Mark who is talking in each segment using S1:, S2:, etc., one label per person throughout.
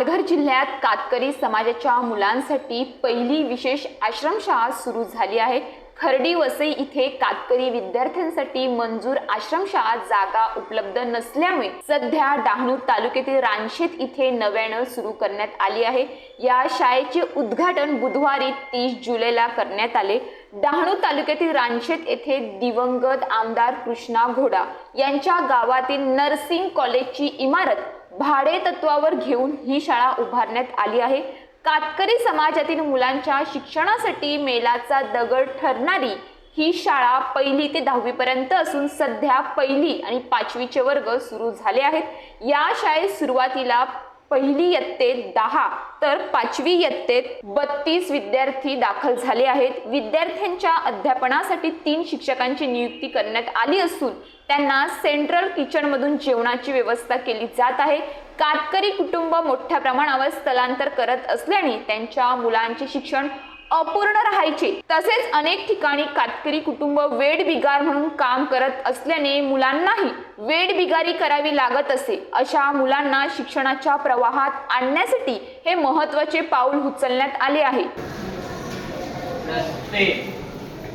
S1: पालघर जिल्ह्यात कातकरी समाजाच्या मुलांसाठी पहिली विशेष आश्रमशाळा सुरू झाली आहे. खर्डी वसई इथे कातकरी विद्यार्थ्यांसाठी मंजूर आश्रमशाळा जागा उपलब्ध नसल्यामुळे सध्या डहाणू तालुक्यातील रानशेत इथे नव्यानं सुरू करण्यात आली आहे. या शाळेचे उद्घाटन बुधवारी तीस जुलैला करण्यात आले. डहाणू तालुक्यातील रानशेत येथे दिवंगत आमदार कृष्णा घोडा यांच्या गावातील नर्सिंग कॉलेजची इमारत भाडे तत्वावर घेऊन ही शाळा उभारण्यात आली आहे. कातकरी समाजातील मुलांच्या शिक्षणासाठी मेलाचा दगड ठरणारी ही शाळा पहिली ते दहावीपर्यंत असून सध्या पहिली आणि पाचवीचे वर्ग सुरू झाले आहेत. या शाळेत सुरुवातीला पहिली इयत्तेत दहा तर पाचवी इयत्तेत बत्तीस विद्यार्थी दाखल झाले आहेत. विद्यार्थ्यांच्या अध्यापनासाठी तीन शिक्षकांची नियुक्ती करण्यात आली असून त्यांना सेंट्रल किचनमधून जेवणाची व्यवस्था केली जात आहे. कातकरी कुटुंब मोठ्या प्रमाणावर स्थलांतर करत असल्याने त्यांच्या मुलांचे शिक्षण अपूर्ण राहायचे. तसेच अनेक ठिकाणी कातकरी कुटुंब वेड बिगार म्हणून काम करत असल्याने मुलांनाही वेड बिगारी करावी लागत असे. अशा मुलांना शिक्षणाच्या प्रवाहात आणण्यासाठी हे महत्त्वाचे पाऊल उचलण्यात आले आहे.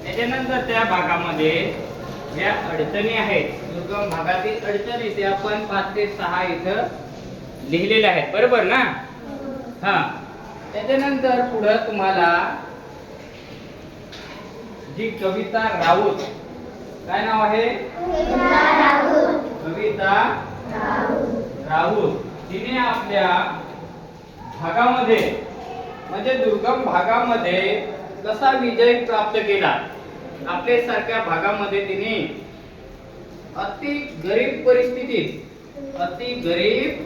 S2: त्याच्यानंतर त्या भागामध्ये ज्या अडचणी आहेत दुर्गम भागातील अडचणी ते आपण पाच ते सहा इथं लिहिलेल्या आहेत. बरोबर ना? हा. त्याच्यानंतर पुढं तुम्हाला जी कविता राऊत. काय नाव आहे? कविता राऊत. तिने आपल्या भागामध्ये म्हणजे दुर्गम भागामध्ये कसा विजय प्राप्त केला? आपल्या सारख्या भागामध्ये तिने अति गरीब परिस्थितीत अति गरीब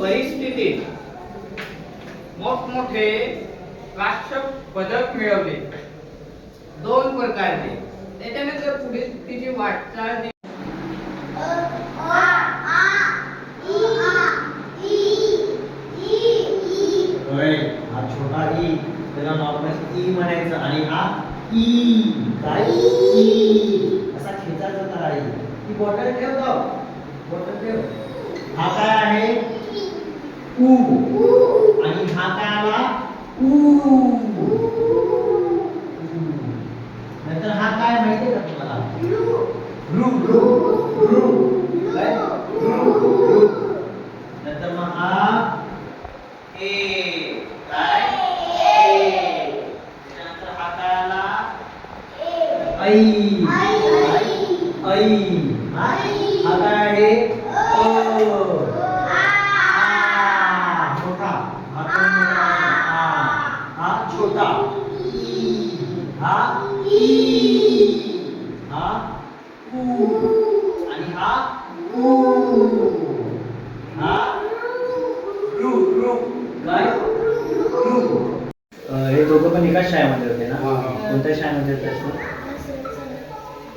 S2: परिस्थितीत मोठमोठे राष्ट्र पदक मिळवले. दोन प्रकारचे त्याच्यानंतर पुढे तिची वाटचाल
S3: हा छोटा ई त्याला नॉर्मल ई म्हणायचं आणि हा ई काय ई? असा खेचायचा त्याला ई ती बॉटल ठेव तो बॉटल ठेव. हा काय आहे? ऊ. आणि हा काय आला? ऊ. नंतर हा काय माहितीये का तुम्हाला? रू रू रू. काय? रू रू. नंतर मग हा ए काय? ए त्यानंतर हा काय आला? ऐ ऐ हा हा काय आहे अ आ मोठा हा कोण मोठा असा? आ हा छोटा ई हा? ई हा ऊ. आणि हा? ऊ. हा? रू रू. काय? रू. हे दोघं पण एकाच शाळेमध्ये होते ना. कोणत्या शाळेमध्ये होते अश्विन?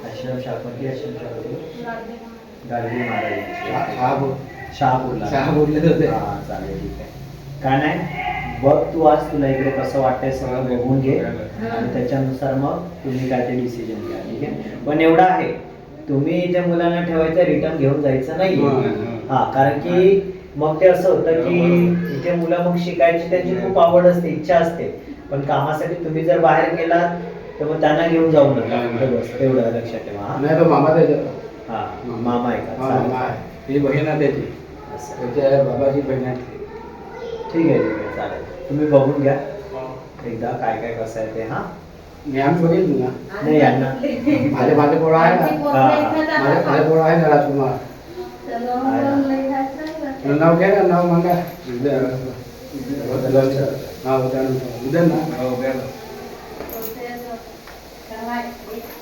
S3: आश्रम कोणती आश्रम शाळा होती गाडगे महाराज शहापूरला.
S2: शहापूरला होते.
S3: हा चालेल ठीक आहे. काय नाही बघ तू आज तुला इकडे कसं वाटतंय सगळं बघून घे. आणि त्याच्यानुसार मग तुम्ही काय ते डिसिजन घ्या ठीक आहे? पण एवढं आहे तुम्ही त्या मुलांना ठेवायचं रिटर्न घेऊन जायचं नाही. हा कारण की मग ते असं होतं की इथे मुलं मग शिकायची त्यांची खूप आवड असते इच्छा असते. पण कामासाठी तुम्ही जर बाहेर गेलात तर मग त्यांना घेऊन जाऊ नका. तेवढं लक्षात ठेवा?
S4: नाही तो मामा त्याच्या
S3: हा मामा आहे का?
S4: हा, बहीण आहे त्याची. त्याच्या बाबाची बहीण आहे.
S3: ठीक आहे ठीक आहे चालेल. तुम्ही बघून घ्या. एकदा काय काय कसं आहे ते हा?
S4: मी आम्ही बघितलं ना.
S3: नाही यांना.
S4: माझे माझे पोळा आहे ना. माझे माझे पोळा आहे ना राजकुमार. नाव घ्या ना नाव मागा उद्या हा उद्या उद्या ना.